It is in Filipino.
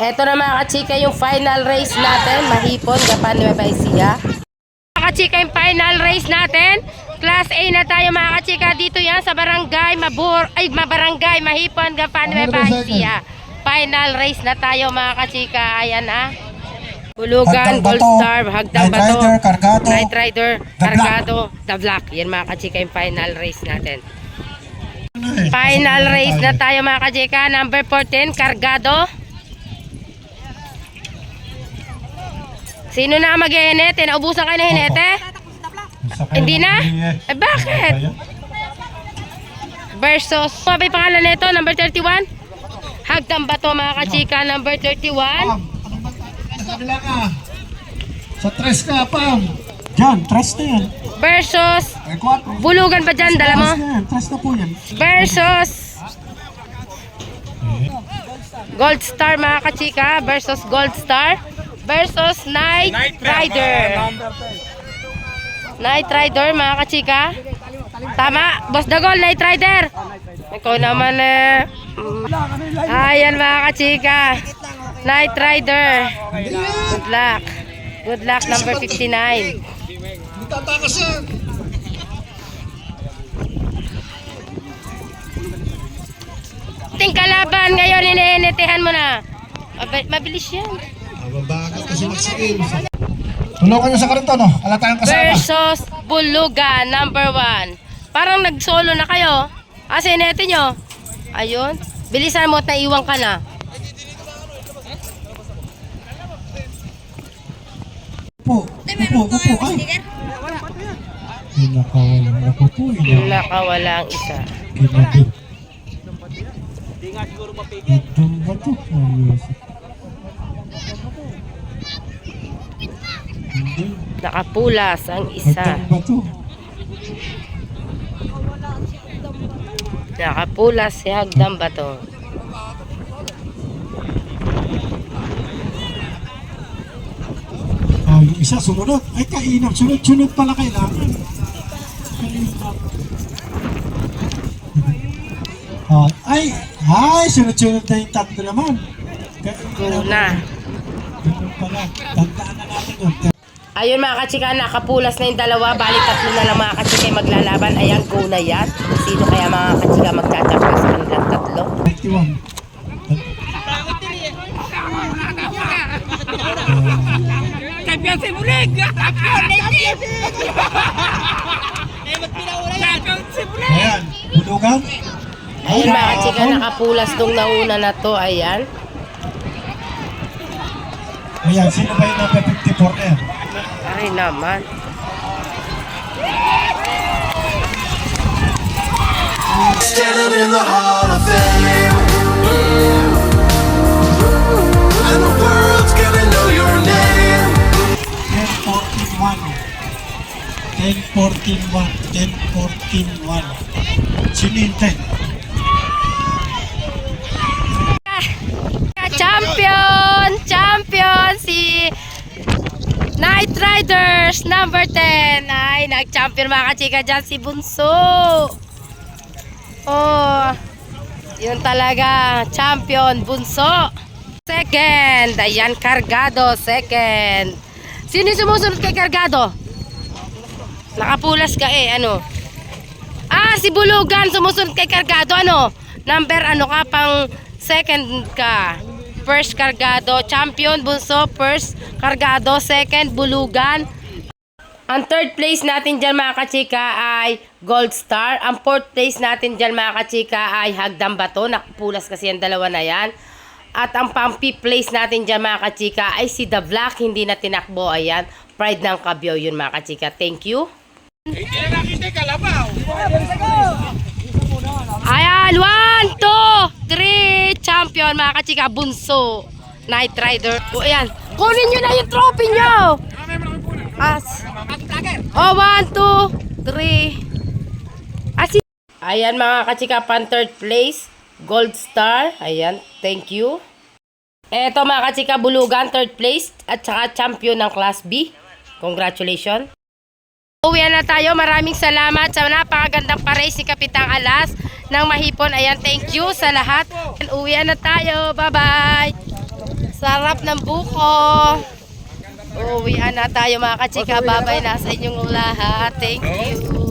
Eto na mga kachika yung final race natin. Mahipon, Gapan, Nueva Ecija. Mga kachika yung final race natin. Class A na tayo mga kachika. Dito yan sa barangay Mabur, ay mabarangay Mahipon, Gapan, Nueva Ecija. Final race na tayo mga kachika. Ayan ah. Bulugan, Gold Star, Hagdang Bato, Night Rider. Cargado, The Black. Yan mga kachika yung final race natin. Final race na tayo mga kachika. Number 14, Cargado. Sino na mag hinete Naubusan kayo ng hinete? Hindi na? Eh bakit? Versus, ano ba yung pangalan nito? Number 31? Hagdang Bato mga kachika, number 31. Pam, anong ba? Sa kabila ka. Sa tres ka, Pam. Diyan, tres na yan. Versus, kwatro. bulugan pa dyan, dala mo? Tres na yan, tres na po yan. Versus, Gold Star mga kachika versus Gold Star versus Night Rider. Night Rider mga kachika. Tama, Boss Dagol, Night Rider. Ikaw naman eh. Ayan mga kachika. Night Rider. Good luck. Good luck number 59. Hindi tatakas yan. Ting kalaban ngayon, iniinitihan mo na. Mab- Mabilis yan. Mababagal kasi magsikim. Tulungan niyo sa karito, no? Wala tayong kasama. versus Bulugan, number one. Parang nag-solo na kayo. Ah, sinete nyo. Ayun. Bilisan mo at naiwan ka na. Upo, upo, upo. Ay. Pinakawala. Ako po, ina. Nakawala ang isa. Kinabit. Itong bato. Ayos. Nakapulas ang isa. Nakapulas si Hagdam Bato. Yung isa sumunod. Ay, kainap. Sunod-sunod pala kailangan. Kainap. Ah, ay, ay, sunod-sunod na yung tatlo naman. Kainap. Una. Ganun pala. Tandaan na natin. Ayun mga kachika, nakapulas na yung dalawa. Bali tatlo na lang mga kachika yung maglalaban. Ayan, go na yan. Sino kaya mga kachika magtatapos sa kanilang tatlo? 91. Champion si Bulig! Champion native! Champion si Bulig! Ayan, bulugan. Ayun mga kachika, nakapulas tong nauna na to. Ayan. Ayan, sino ba yung number 54 naman. Standing in the Hall of Fame. And the world's gonna know your name. 10-14-1. 10-14-1. 10-14-1. Sino yung 10? Champion! Champion Night Riders number 10. Ay, nag-champion mga kachika dyan si Bunso. Oh, yun talaga. Champion, Bunso. Second, ayan, Cargado, second. Sino yung sumusunod kay Cargado? Nakapulas ka eh, ano? Ah, si Bulugan sumusunod kay Cargado, ano? Number ano ka, pang second ka. First Cargado, champion, bunso, first Cargado, second Bulugan. Ang third place natin dyan mga kachika ay Gold Star. Ang fourth place natin dyan mga kachika ay Hagdam Bato. Nakapulas kasi ang dalawa na yan. At ang pang fifth place natin dyan mga kachika ay si The Black. Hindi na tinakbo. Ayan. Pride ng Kabyo yun mga kachika. Thank you. Hindi na nakita kalabaw! Ayan, one, two, three, champion, mga kachika, bunso, Night Rider. O, ayan, kunin nyo na yung trophy nyo. As. Oh, one, two, three. As Ayan, mga kachika, pan third place, gold star. Ayan, thank you. Eto, mga kachika, bulugan, third place, at saka champion ng class B. Congratulations. Uwi na tayo. Maraming salamat sa napakagandang pa-race ni Kapitang Alas ng Mahipon. Ayan, thank you sa lahat. Uwi na tayo. Bye-bye. Sarap ng buko. Uuwian na tayo mga kachika. Babay na sa inyong lahat. Thank you.